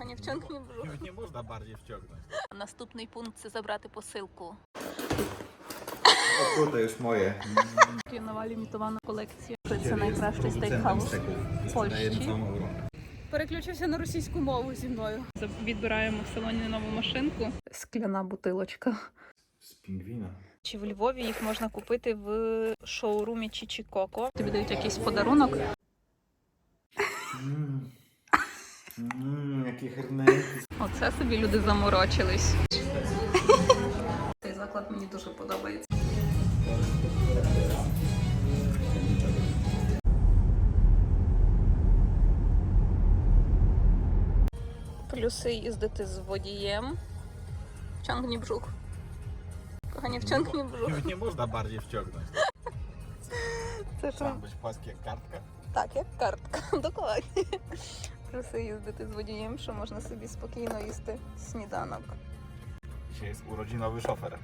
Kochanie, wciągnij brzuch. Już nie można bardziej wciągnąć. Наступний пункт це забрати посилку. O kurde, już moje. Є нова лімітована колекція. Це найкращий стейкхаус. Польщі. Переключився на російську мову зі мною. Відбираємо в салоні нову машинку. Скляна бутилочка. Z pingwina. Чи в Львові їх можна купити в шоурумі Чічі Коко? Тобі дають якийсь подарунок. Mmm. Mmm, jakie hernenki. Оце собі люди заморочились. Цей заклад мені дуже подобається. Плюси їздити з водієм. Вciągnij brzuch. Kochanie, wciągnij brzuch. Już nie można bardziej wciągnąć. Це? Trzeba być płaskie jak kartka. Так, як картка, докладnie. Плюси їздити з водієм, що можна собі спокійно їсти сніданок. Dzisiaj jest urodzinowy szofer.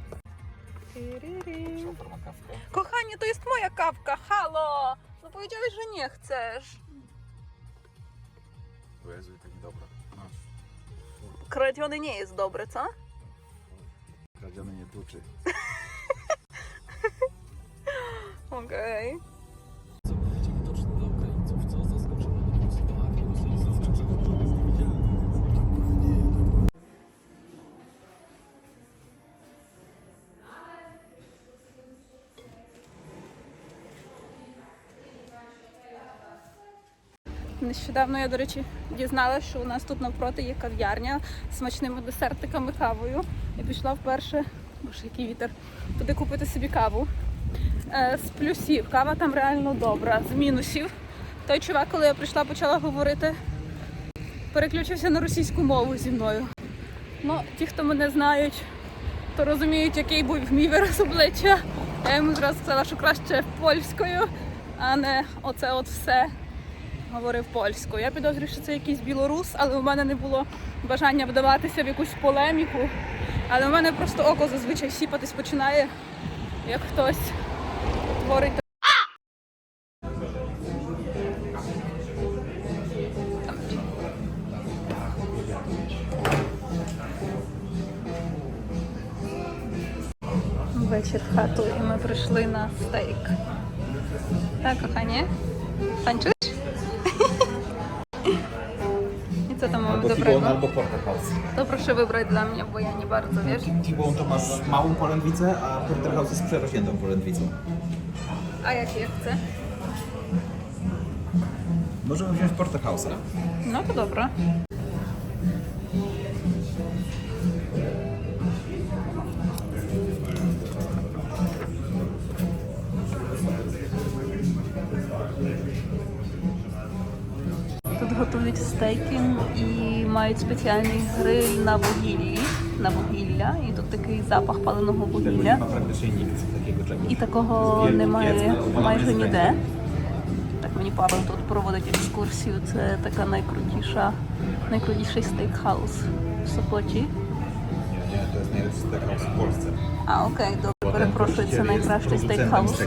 Тирирі. Szofer ma kawkę. Kochanie, to jest moja kawka, halo! No powiedziałeś, że nie chcesz. O Jezu, taki dobra. Masz. Kradziony nie jest dobry, co? Kradziony nie tuczy. Okej. Co Нещодавно я, до речі, дізналася, що у нас тут навпроти є кав'ярня з смачними десертиками кавою. Я пішла вперше, боже, який вітер, туди купити собі каву. Е, з плюсів. Кава там реально добра, з мінусів. Той чувак, коли я прийшла, почала говорити, переключився на російську мову зі мною. Ну, ті, хто мене знають, то розуміють, який був мій вираз обличчя. Я йому зразу сказала, що краще польською, а не оце от все говорив польською. Я підозрюю, що це якийсь білорус, але у мене не було бажання вдаватися в якусь полеміку. Але у мене просто око зазвичай сіпатись починає, як хтось творить. Вечір в хату і ми прийшли на стейк. Так, кохanie? Tańczysz? Dobrego? T-bone, albo porterhouse. To proszę wybrać dla mnie, bo ja nie bardzo, wiesz? T-bone to masz małą polędwicę, a porterhouse jest przerośniętą polędwicą. A jakie ja chcę? Możemy wziąć porterhouse'a. No to dobra. Стейки і мають спеціальний гриль на вугіллі, на вугілля. І тут такий запах паленого вугілля. І такого немає майже ніде. Так мені Павел тут проводить екскурсію. Це така найкрутіша, найкрутіший стейкхаус в Polsce. А, окей, добре, перепрошую, це найкращий стейкхаус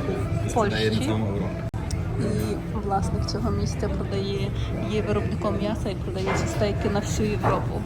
в Польщі. І власник цього місця продає, є виробником м'яса і продає ці стейки на всю Європу.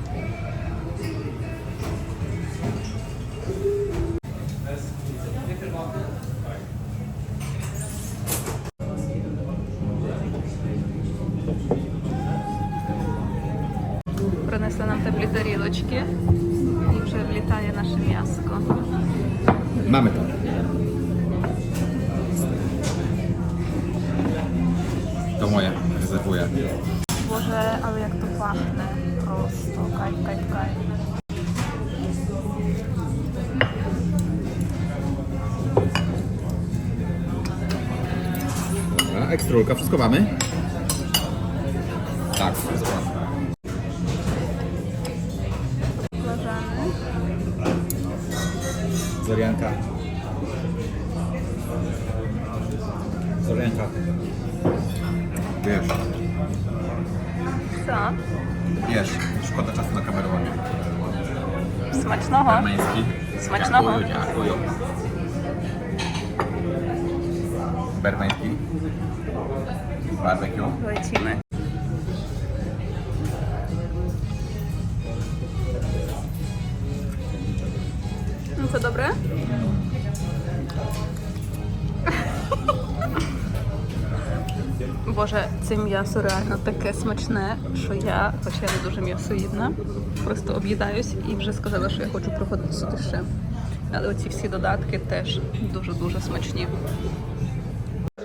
Dobra, ekstrulka, wszystko mamy? Боже, це м'ясо реально таке смачне, що я, хоча я не дуже м'ясоїдна, просто об'їдаюсь і вже сказала, що я хочу приходити сюди ще. Але оці всі додатки теж дуже-дуже смачні.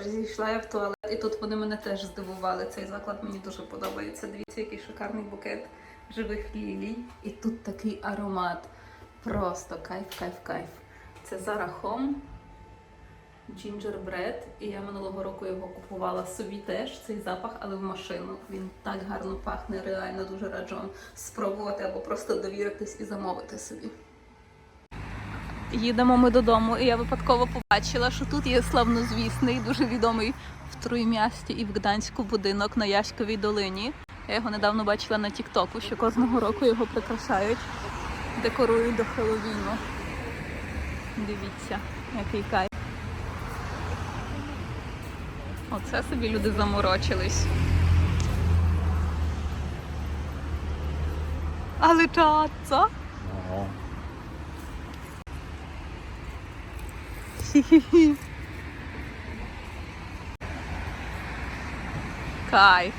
Зійшла я в туалет, і тут вони мене теж здивували. Цей заклад мені дуже подобається. Дивіться, який шикарний букет живих лілій. І тут такий аромат. Просто кайф, кайф, кайф. Це Zara Home Gingerbread. І я минулого року його купувала собі теж цей запах, але в машину. Він так гарно пахне, реально дуже раджу вам спробувати або просто довіритись і замовити собі. Їдемо ми додому, і я випадково побачила, що тут є славнозвісний, дуже відомий в Труймясті і в Гданську будинок на Яськовій долині. Я його недавно бачила на Тіктоку, що кожного року його прикрашають, декорують до Хеллоуіну. Дивіться, який кайф. Оце собі люди заморочились. Але чаца. Хі-хі-хі. Кайф.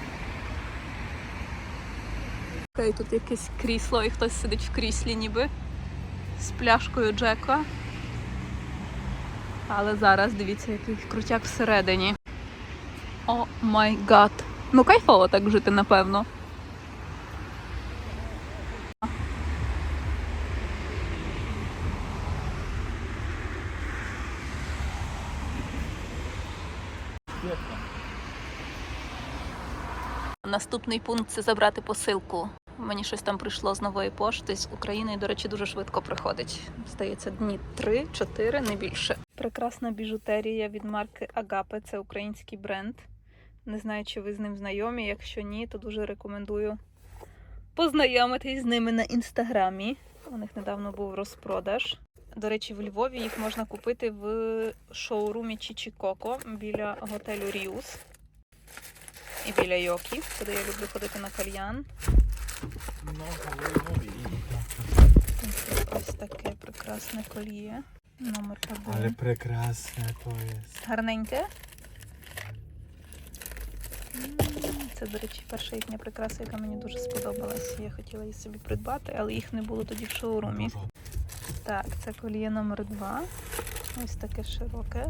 Окей, тут якесь крісло, і хтось сидить в кріслі ніби з пляшкою Джека. Але зараз дивіться, який крутяк всередині. О май гад. Ну кайфово так жити, напевно. Наступний пункт це забрати посилку. Мені щось там прийшло з нової пошти з України, і, до речі, дуже швидко приходить. Здається, дні 3-4, не більше. Прекрасна біжутерія від марки Агапе. Це український бренд. Не знаю, чи ви з ним знайомі. Якщо ні, то дуже рекомендую познайомитись з ними на інстаграмі. У них недавно був розпродаж. До речі, в Львові їх можна купити в шоурумі Чічі Коко біля готелю Ріус і біля Йокі, куди я люблю ходити на кальян. Ось таке прекрасне коліє. Номер один. Ale prekrasne to jest. Гарненьке. Це, до речі, перша їхня прикраса, яка мені дуже сподобалась. Я хотіла її собі придбати, але їх не було тоді в шоурумі. Так, це коліє номер два. Ось таке широке.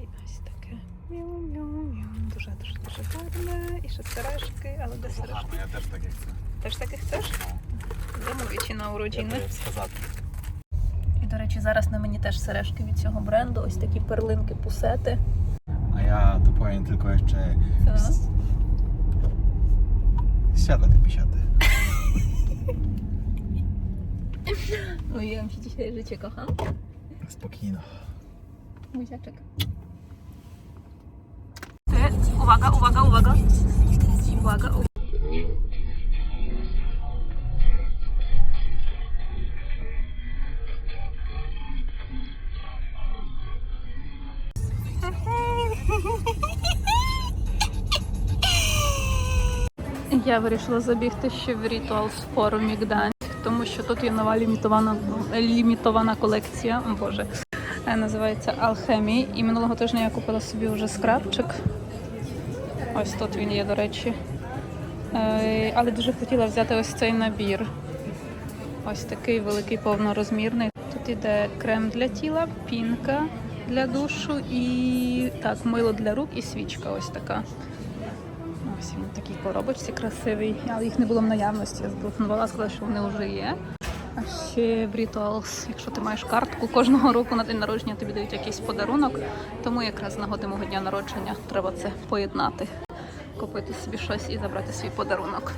І ось таке. Мяу-мяу-мяу. Дуже дуже дуже гарне. І ще сережки, але де сережки? Ja też takie chcę. Теж таких теж? На уроджiny. to jest сказати. І, до речі, зараз на мені теж сережки від цього бренду. Ось такі перлинки пусети. A ja dopowiem tylko jeszcze... Co? Siada te pisiady. Mówiłam ci dzisiaj, że cię kocham. Spokojno. Buziaczek. Uwaga, uwaga, uwaga. Uwaga, uwaga. Я вирішила забігти ще в Rituals форумі Гданськ, тому що тут є нова лімітована, лімітована колекція. О, Боже, Е, називається Алхемії. І минулого тижня я купила собі вже скрабчик. Ось тут він є, до речі. Е, Але дуже хотіла взяти ось цей набір. Ось такий великий повнорозмірний. Тут іде крем для тіла, пінка для душу і так, мило для рук і свічка ось така. Ось він такій коробочці красивий, але їх не було в наявності. Я зателефонувала, сказала, що вони вже є. А ще в Rituals, якщо ти маєш картку, кожного року на день народження тобі дають якийсь подарунок. Тому якраз нагоди мого дня народження треба це поєднати, купити собі щось і забрати свій подарунок.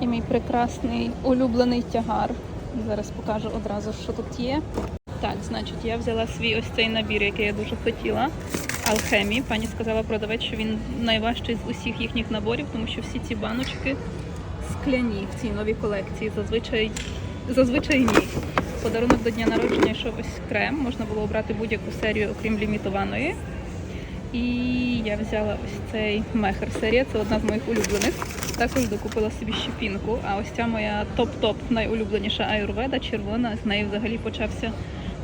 І мій прекрасний улюблений тягар. Зараз покажу одразу, що тут є. Так, значить, я взяла свій ось цей набір, який я дуже хотіла. Алхемії. Пані сказала продавець, що він найважчий з усіх їхніх наборів, тому що всі ці баночки скляні в цій новій колекції. Зазвичай, зазвичай ні. Подарунок до дня народження йшов ось крем. Можна було обрати будь-яку серію, окрім лімітованої. І я взяла ось цей мехер серія, це одна з моїх улюблених. Також докупила собі ще пінку. А ось ця моя топ-топ найулюбленіша аюрведа, червона. З неї взагалі почався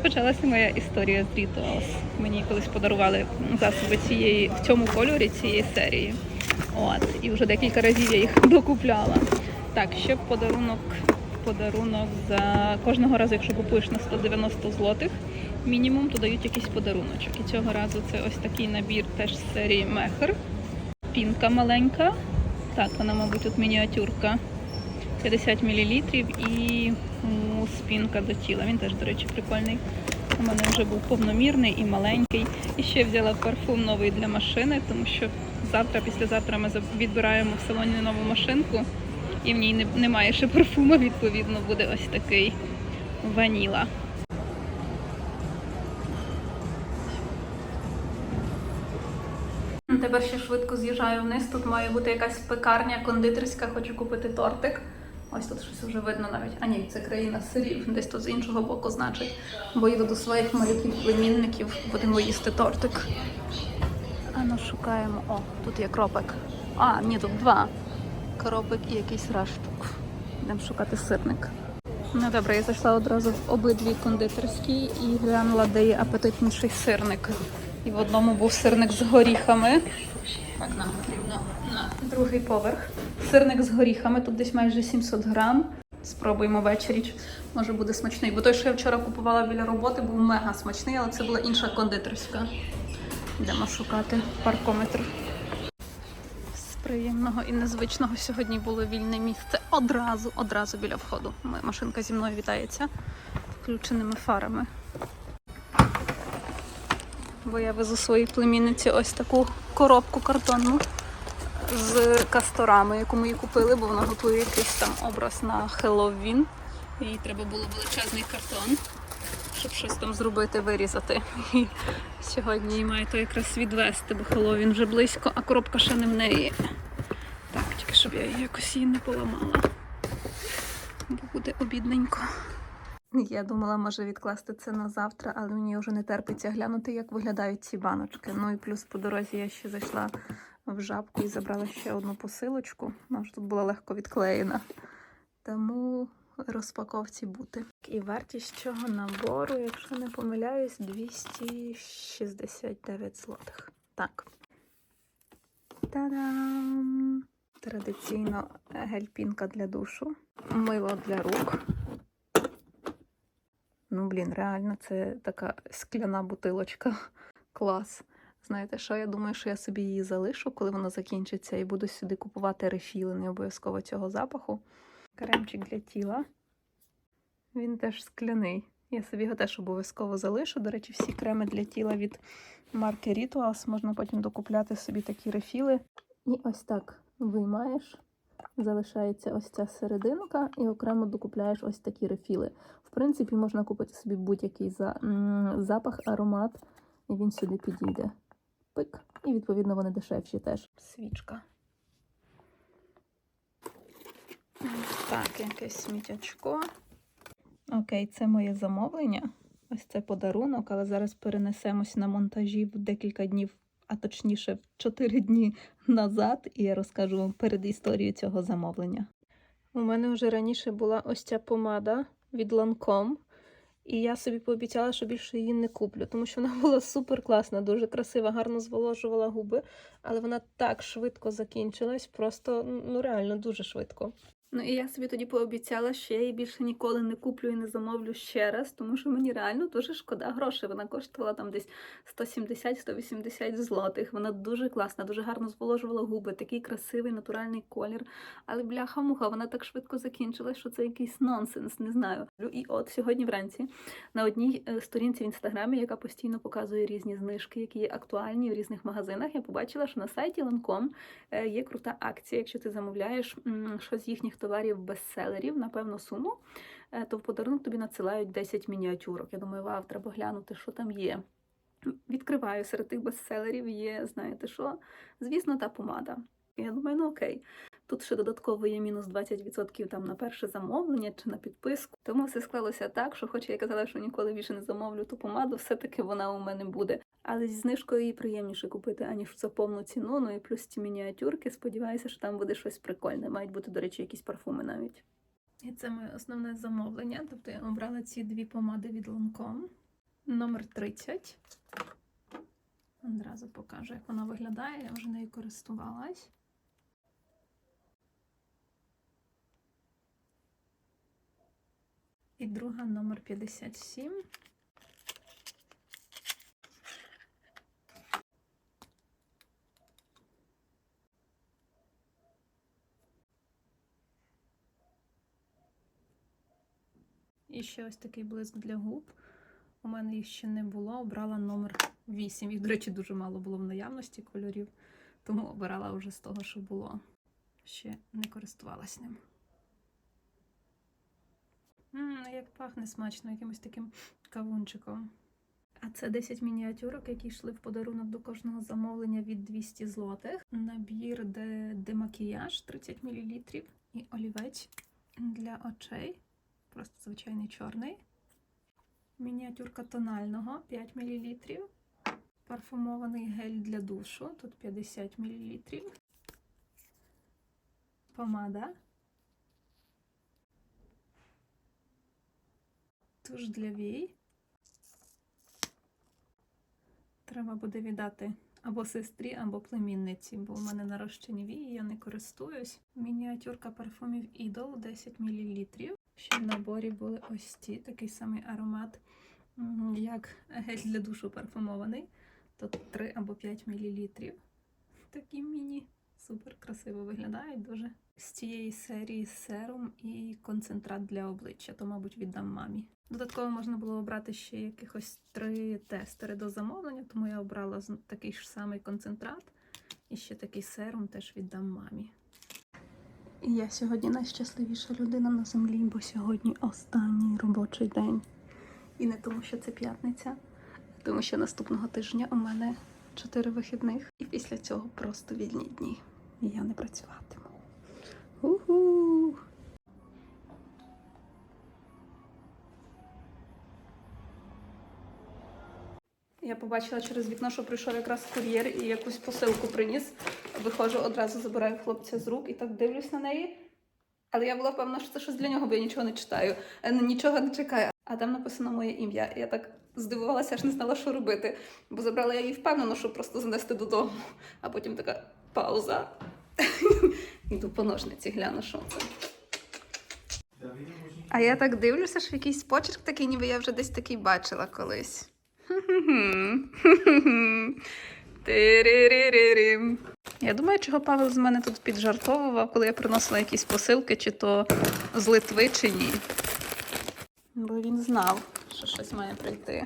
Почалася моя історія з Rituals. Мені колись подарували засоби цієї в цьому кольорі цієї серії. От, і вже декілька разів я їх докупляла. Так, ще подарунок, подарунок за кожного разу, якщо купуєш на 190 злотих, мінімум, то дають якийсь подаруночок. І цього разу це ось такий набір теж з серії Мехер. Пінка маленька. Так, вона, мабуть, тут мініатюрка. 50 мл і мус пінка до тіла. Він теж, до речі, прикольний. У мене вже був повномірний і маленький. І ще взяла парфум новий для машини, тому що завтра, післязавтра ми відбираємо в салоні нову машинку, і в ній немає ще парфуму, відповідно, буде ось такий ваніла. Тепер ще швидко з'їжджаю вниз. Тут має бути якась пекарня, кондитерська, хочу купити тортик. Ось тут щось вже видно навіть. А ні, це країна сирів, десь тут з іншого боку, значить. Бо їду до своїх малюків племінників, будемо їсти тортик. А ну шукаємо. О, тут є кропик. А, ні, тут два. Кропик і якийсь раштук. Йдемо шукати сирник. Ну добре, я зайшла одразу в обидві кондитерські і глянула, де є апетитніший сирник. І в одному був сирник з горіхами. Так, нам потрібно на другий поверх. Сирник з горіхами, тут десь майже 700 грам. Спробуємо ввечері, може буде смачний. Бо той, що я вчора купувала біля роботи, був мега смачний, але це була інша кондитерська. Йдемо шукати паркометр. З приємного і незвичного сьогодні було вільне місце одразу, одразу біля входу. Машинка зі мною вітається включеними фарами. Бо я везу своїй племінниці ось таку коробку картонну з касторами, яку ми їй купили, бо вона готує якийсь там образ на Хеллоуін. Їй треба було величезний картон, щоб щось там зробити, вирізати. І сьогодні їй має то якраз відвести, бо Хеллоуін вже близько, а коробка ще не в неї. Так, тільки щоб я її якось її не поламала. Бо буде обідненько. Я думала, може відкласти це на завтра, але мені вже не терпиться глянути, як виглядають ці баночки. Ну і плюс по дорозі я ще зайшла в жабку і забрала ще одну посилочку. Вона ж тут була легко відклеєна. Тому розпаковці бути. І вартість цього набору, якщо не помиляюсь, 269 злотих. Так. Та-дам! Традиційно гель-пінка для душу, мило для рук. Ну, блін, реально, це така скляна бутилочка. Клас. Знаєте що? Я думаю, що я собі її залишу, коли вона закінчиться, і буду сюди купувати рефіли, не обов'язково цього запаху. Кремчик для тіла. Він теж скляний. Я собі його теж обов'язково залишу. До речі, всі креми для тіла від марки Rituals можна потім докупляти собі такі рефіли. І ось так виймаєш. Залишається ось ця серединка, і окремо докупляєш ось такі рефіли. Принципі, можна купити собі будь-який за, запах, аромат, і він сюди підійде. Пик. І відповідно вони дешевші теж. Свічка. Так, якесь сміттячко. Окей, це моє замовлення. Ось це подарунок, але зараз перенесемось на монтажі в декілька днів, а точніше в 4 дні назад, і я розкажу вам перед історією цього замовлення. У мене вже раніше була ось ця помада від Ланком. і я собі пообіцяла, що більше її не куплю, тому що вона була супер класна, дуже красива, гарно зволожувала губи, але вона так швидко закінчилась, просто ну реально дуже швидко. Ну і я собі тоді пообіцяла, що я її більше ніколи не куплю і не замовлю ще раз, тому що мені реально дуже шкода грошей. Вона коштувала там десь 170-180 злотих. Вона дуже класна, дуже гарно зволожувала губи, такий красивий натуральний колір. Але бляха-муха, вона так швидко закінчилась, що це якийсь нонсенс, не знаю. І от сьогодні вранці на одній е, сторінці в інстаграмі, яка постійно показує різні знижки, які є актуальні в різних магазинах, я побачила, що на сайті Lancome е, є крута акція. Якщо ти замовляєш щось їхніх товарів бестселерів на певну суму, е, то в подарунок тобі надсилають 10 мініатюрок. Я думаю, вау, треба глянути, що там є. Відкриваю серед тих бестселерів є, знаєте що? Звісно, та помада. Я думаю, ну окей. Тут ще додатково є мінус 20% там на перше замовлення чи на підписку. Тому все склалося так, що хоч я казала, що ніколи більше не замовлю ту помаду, все-таки вона у мене буде. Але зі знижкою її приємніше купити, аніж за повну ціну. Ну і плюс ці мініатюрки. Сподіваюся, що там буде щось прикольне. Мають бути, до речі, якісь парфуми навіть. І це моє основне замовлення. Тобто я обрала ці дві помади від Lancome. Номер 30. Одразу покажу, як вона виглядає. Я вже нею користувалась. І друга номер 57. І ще ось такий блиск для губ. У мене їх ще не було. Обрала номер 8. Їх, до речі, дуже мало було в наявності кольорів, тому обирала вже з того, що було. Ще не користувалась ним. Ммм, як пахне смачно, якимось таким кавунчиком. А це 10 мініатюрок, які йшли в подарунок до кожного замовлення від 200 злотих. Набір де демакіяж 30 мл і олівець для очей. Просто звичайний чорний. Мініатюрка тонального 5 мл. Парфумований гель для душу. Тут 50 мл. Помада. Туш для вій. Треба буде віддати або сестрі, або племінниці, бо у мене нарощені вії, я не користуюсь. Мініатюрка парфумів Idol 10 мл. Ще в наборі були ось ці, такий самий аромат, як гель для душу парфумований. Тут 3 або 5 мл. Такі міні. Супер красиво виглядають дуже. З цієї серії серум і концентрат для обличчя, то, мабуть, віддам мамі. Додатково можна було обрати ще якихось три тестери до замовлення, тому я обрала такий ж самий концентрат і ще такий серум теж віддам мамі. Я сьогодні найщасливіша людина на землі, бо сьогодні останній робочий день. І не тому, що це п'ятниця, тому що наступного тижня у мене чотири вихідних, і після цього просто вільні дні. І я не працюватиму. Уху! Я побачила через вікно, що прийшов якраз кур'єр і якусь посилку приніс. Виходжу, одразу забираю хлопця з рук і так дивлюсь на неї. Але я була певна, що це щось для нього, бо я нічого не читаю, е, нічого не чекаю. А там написано моє ім'я. Я так здивувалася, аж не знала, що робити. Бо забрала я її впевнено, щоб просто занести додому. А потім така пауза. Іду по ножниці, гляну, що це. А я так дивлюся, що якийсь почерк такий, ніби я вже десь такий бачила колись. Я думаю, чого Павел з мене тут піджартовував, коли я приносила якісь посилки, чи то з Литви, чи ні. Бо він знав, що щось має прийти.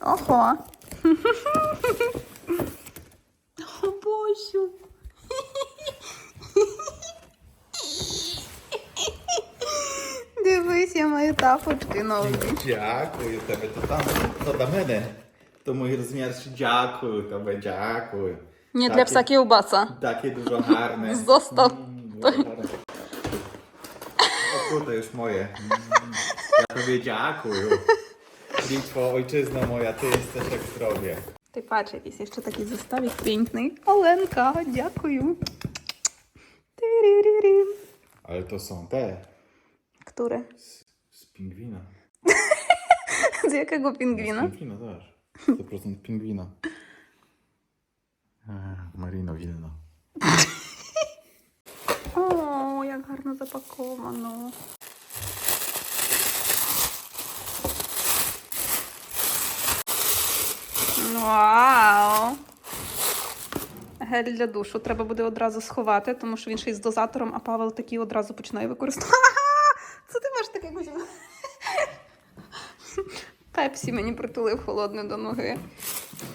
Ого. О, Босю. Дивись, я маю тапочки нові. Дякую тебе, то там то до мене. Тому і розмір, що дякую тебе, дякую. Не Так, для і- пса кілбаса. Таке дуже гарне. Zostaw. М, дуже гарне. Okutujesz moje. Mm. Ja tobie dziękuję. Litwo, ojczyzna moja, ty jesteś jak zdrowie. Ти patrz, якийсь ще такий заставік piękny. Оленка, дякую. Тириририм. Ale to są te Które? z, z pingwina. З якого Z пінгвіна? pingwina też. 100% pingwina. Ech, Marino Wilno. О, як гарно запаковано. Вау! Гель для душу треба буде одразу сховати, тому що він ще й з дозатором, а Павел такий одразу починає використовувати. Це ти маєш таке кузю? Пепсі мені притулив холодне до ноги.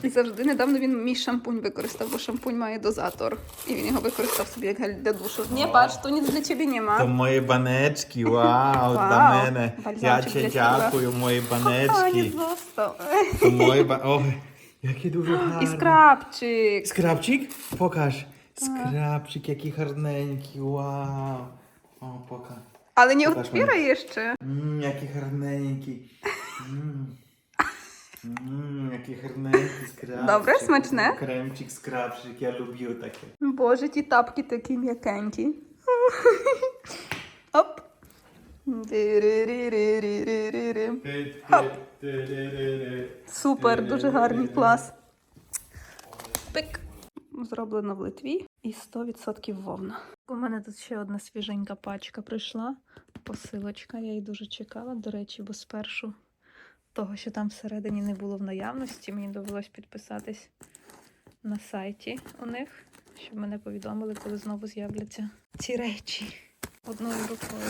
І завжди недавно він мій шампунь використав, бо шампунь має дозатор. І він його використав собі як гель для душу. Nie patrz, tu nic dla ciebie nie ma. To moje baneczki, wow, Wow, dla mnie. Ja balzamczyk cię dla ciebie. dziękuję, moje Kochanie, baneczki. został. To moje ba... O, jakie duże I harne. skrapczyk. Skrapcik? Pokaż. Ale nie Pokaż otwieraj jeszcze. Mmm, jakie harneńki. Mmm. Mmm, jakie harneńki, skrapcik. Dobre, smaczne? Kremcik, skrapcik, ja lubię takie. Боже, ті тапки такі м'якенькі. Оп. Ди-ри-ри-ри-ри-ри-ри. Супер, дуже гарний клас. Пик. Зроблено в Литві і 100% вовна. У мене тут ще одна свіженька пачка прийшла. Посилочка. Я її дуже чекала, до речі, бо спершу того, що там всередині не було в наявності, мені довелось підписатись на сайті у них, щоб мене повідомили, коли знову з'являться ці речі одною рукою.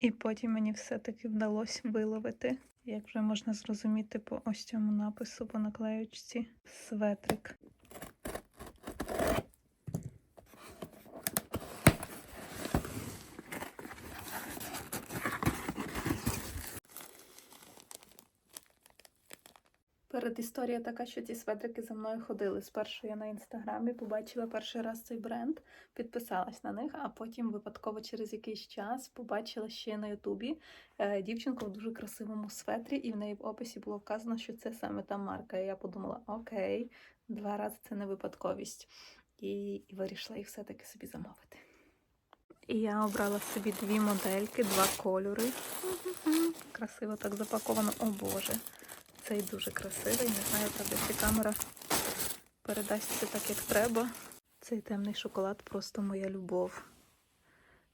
І потім мені все-таки вдалося виловити, як вже можна зрозуміти по ось цьому напису по наклеючці светрик. Перед історія така, що ці светрики за мною ходили. Спершу я на інстаграмі побачила перший раз цей бренд, підписалась на них, а потім випадково через якийсь час побачила ще на Ютубі е, дівчинку в дуже красивому светрі, і в неї в описі було вказано, що це саме та марка. І я подумала, окей, два рази це не випадковість. І, і вирішила їх все-таки собі замовити. І я обрала собі дві модельки, два кольори. Красиво так запаковано. О Боже. Цей дуже красивий. Не знаю, правда, чи камера передасть це так, як треба. Цей темний шоколад просто моя любов.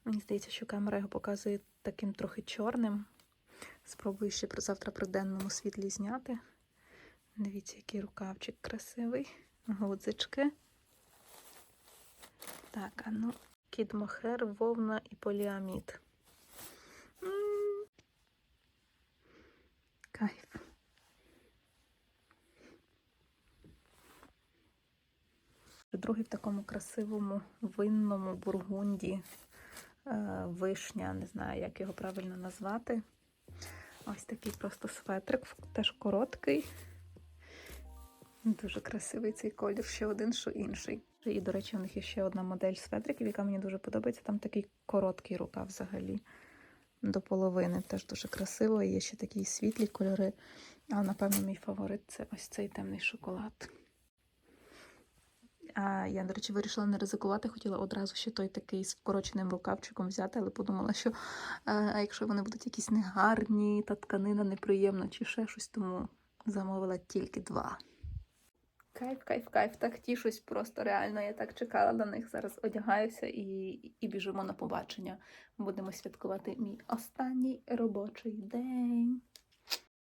Мені здається, що камера його показує таким трохи чорним. Спробую ще завтра при денному світлі зняти. Дивіться, який рукавчик красивий. Гудзички. Так, а ну, кіт мохер, вовна і поліамід. Кайф. Другий в такому красивому винному бургунді. Е, Вишня, не знаю, як його правильно назвати. Ось такий просто светрик, теж короткий. Дуже красивий цей колір, що один, що інший. І, до речі, у них є ще одна модель светриків, яка мені дуже подобається. Там такий короткий рукав взагалі до половини. Теж дуже красиво. Є ще такі світлі кольори. Але, напевно, мій фаворит це ось цей темний шоколад. Я, до речі, вирішила не ризикувати. Хотіла одразу ще той такий з вкороченим рукавчиком взяти, але подумала, що а якщо вони будуть якісь негарні, та тканина неприємна чи ще щось, тому замовила тільки два. Кайф, кайф, кайф. Так тішусь просто реально. Я так чекала на них. Зараз одягаюся і, і біжимо на побачення. Будемо святкувати мій останній робочий день.